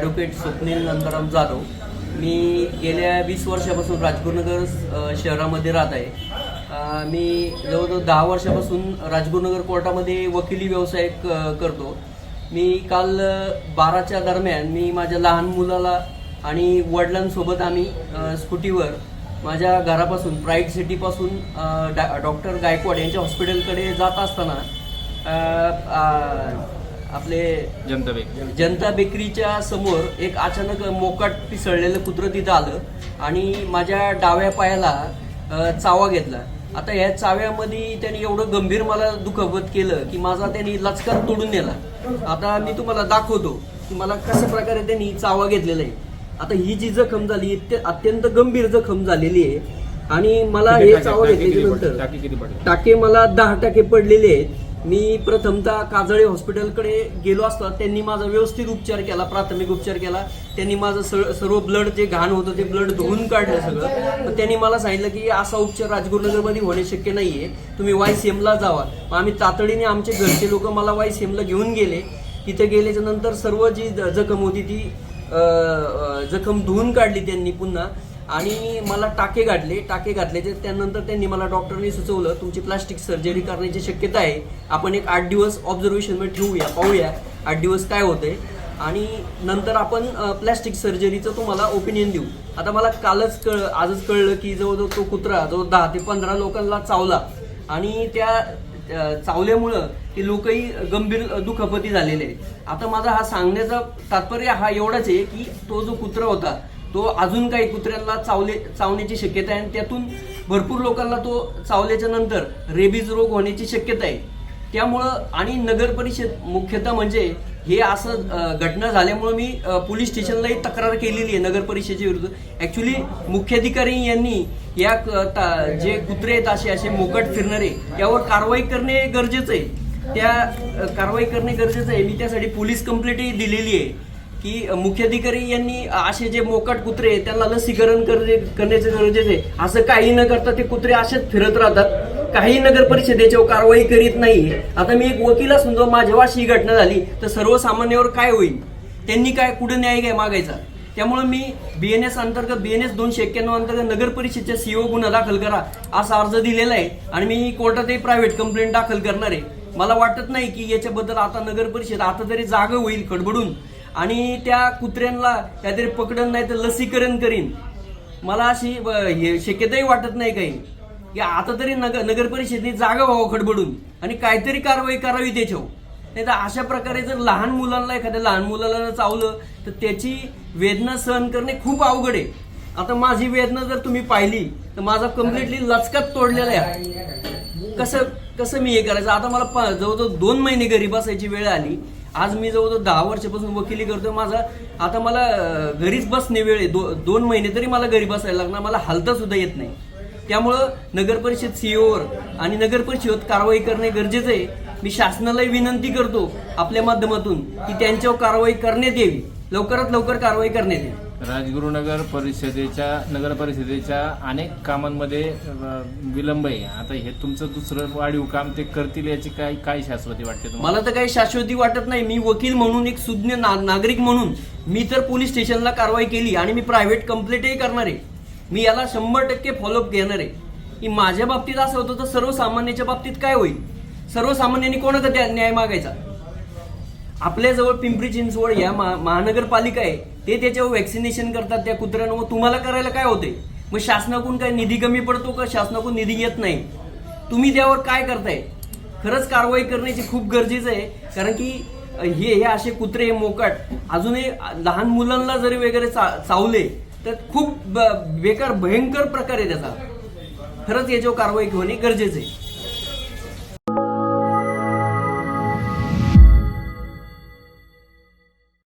Advocate Swapnil Nandram Jadhav. मी गेल्या वीस वर्षापासून राजगुरुनगर शहरामध्ये राहत आहे. मी जवळजवळ दहा वर्षापासून राजगुरुनगर कोर्टामध्ये वकिली व्यवसाय क- करतो. मी काल बाराच्या दरम्यान मी माझ्या लहान मुलाला आणि वडिलांसोबत आम्ही स्कूटीवर माझ्या घरापासून प्राईड सिटीपासून डॉक्टर गायकवाड यांच्या हॉस्पिटलकडे जात असताना आपले जनता बँक जनता बेकरीच्या समोर एक अचानक मोकाट पिसळलेलं कुत्रं तिथं आलं आणि माझ्या डाव्या पायाला चावा घेतला. आता या चाव्यामध्ये त्यांनी एवढं गंभीर मला दुखापत केलं की माझा त्यांनी लचकात तोडून नेला. आता मी तुम्हाला दाखवतो की मला कशा प्रकारे त्यांनी चावा घेतलेला आहे. आता ही जी जखम झाली अत्यंत गंभीर जखम झालेली आहे आणि मला हे चावा घेतल्याच्या नंतर टाके मला दहा टाके पडलेले आहेत. मी प्रथमतः काजळे हॉस्पिटलकडे गेलो असता त्यांनी माझा व्यवस्थित उपचार केला प्राथमिक उपचार केला. त्यांनी माझं सर्व ब्लड जे घाण होतं ते ब्लड धुवून काढलं सगळं. पण त्यांनी मला सांगितलं की असा उपचार राजगुरुनगरमध्ये होणे शक्य नाहीये. तुम्ही वाय सी एमला जावा. मग आम्ही तातडीने आमचे घरचे लोक मला वाय सी एमला घेऊन गेले. तिथे गेल्याच्यानंतर सर्व जी ज- जखम होती ती जखम धुवून काढली त्यांनी पुन्हा. आणि मला टाके गाडले टाके घातल्याचे त्यानंतर त्यांनी मला डॉक्टरनी सुचवलं तुमची प्लास्टिक सर्जरी करण्याची शक्यता आहे. आपण एक आठ दिवस ऑब्झर्वेशनमध्ये ठेवूया पाहूया आठ दिवस काय होते आणि नंतर आपण प्लॅस्टिक सर्जरीचं तुम्हाला ओपिनियन देऊ. आता मला कालच कळ आजच कळलं की जवळजवळ तो कुत्रा जो दहा ते पंधरा लोकांना चावला आणि त्या चावल्यामुळं ते लोकही गंभीर दुखापती झालेले आहेत. आता माझा हा सांगण्याचा तात्पर्य हा एवढाच आहे की तो जो कुत्रा होता तो अजून काही कुत्र्यांना चावले चावण्याची शक्यता आहे आणि त्यातून भरपूर लोकांना तो चावल्याच्या नंतर रेबीज रोग होण्याची शक्यता आहे. त्यामुळं आणि नगर परिषद मुख्यतः म्हणजे हे असं घटना झाल्यामुळं मी पोलीस स्टेशनलाही तक्रार केलेली आहे नगर परिषदेच्या विरुद्ध. ॲक्च्युली मुख्याधिकारी यांनी या ता- जे कुत्रे आहेत असे असे मोकट फिरणारे यावर कारवाई करणे गरजेचं आहे. त्या कारवाई करणे गरजेचं आहे. मी त्यासाठी पोलीस कंप्लेंटही दिलेली आहे. की मुख्याधिकारी यांनी असे जे मोकाट कुत्रे आहेत, त्यांना लसीकरण करण्याचे गरजेचे आहे. असं काही न करता ते कुत्रे असेच फिरत राहतात. काही नगर परिषदेच्या कारवाई करीत नाही. आता मी एक वकील असून जर माझ्यावर अशी घटना झाली तर सर्वसामान्यावर काय होईल? त्यांनी काय कुठे न्याय काय मागायचा? त्यामुळे मी बी एन एस अंतर्गत बी एन एस दोनशे एक्क्याण्णव अंतर्गत नगर परिषदेच्या सीओ गुन्हा दाखल करा असा अर्ज दिलेला आहे. आणि मी कोर्टातही प्रायव्हेट कंप्लेंट दाखल करणार आहे. मला वाटत नाही की याच्याबद्दल आता नगर परिषद आता तरी जागा होईल खडबडून. आणि त्या कुत्र्यांना काहीतरी पकडन नाही तर लसीकरण करीन. मला अशी ब- हे शक्यताही वाटत नाही काही. की आता तरी नगर नगर परिषदेने जागा व्हावं खडबडून आणि काहीतरी कारवाई करावी त्याच्यावर. नाही तर अशा प्रकारे जर लहान मुलांना एखाद्या लहान मुलाला जर चावलं तर त्याची वेदना सहन करणे खूप अवघड आहे. आता माझी वेदना जर तुम्ही पाहिली तर माझा कम्प्लिटली लचकात तोडलेला आहे. कसं कसं मी हे करायचं? आता मला प- जवळजवळ दोन महिने घरी बसायची वेळ आली. आज मी जवळजवळ दहा वर्षापासून वकिली करतोय. माझा आता मला घरीच बसणे वेळ आहे. दो, दोन महिने तरी मला घरी बसायला लागणार. मला हालता सुद्धा येत नाही. त्यामुळं नगरपरिषद सीओवर आणि नगरपरिषद कारवाई करणे गरजेचं आहे. मी शासनालाही विनंती करतो आपल्या माध्यमातून की त्यांच्यावर कारवाई करण्यात यावी. लवकरात लवकर कारवाई करण्यात यावी. राजगुरुनगर परिषदेच्या नगर परिषदेच्या अनेक कामांमध्ये विलंब आहे. आता हे तुमचं दुसरं वाढीव काम ते करतील याची काय काय शाश्वती वाटते तुम्हाला? मला तर काही शाश्वती वाटत नाही. मी वकील म्हणून एक सुज्ञ ना- नागरिक म्हणून मी तर पोलीस स्टेशनला कारवाई केली आणि मी प्रायव्हेट कंप्लेंटही करणार आहे. मी याला शंभर टक्के फॉलोअप घेणार आहे. की माझ्या बाबतीत असं होतं तर सर्वसामान्याच्या बाबतीत काय होईल? सर्वसामान्यांनी कोणाचा त्या न्याय मागायचा? आपल्याजवळ पिंपरी चिंचवड या महा- महानगरपालिका आहे. ते त्याच्यावर वॅक्सिनेशन करतात त्या कुत्र्यांना. मग तुम्हाला करायला काय होते मग शासनाकडून काय निधी कमी पडतो का? शासनाकडून निधी येत नाही. तुम्ही त्यावर काय करताय? खरंच कारवाई करण्याची खूप गरजेचं आहे. कारण की हे हे असे कुत्रे हे मोकाट अजूनही लहान मुलांना जरी वगैरे चा- चावले तर खूप ब- बेकार भयंकर प्रकार आहे त्याचा. खरंच याच्यावर कारवाई होणे गरजेचं आहे.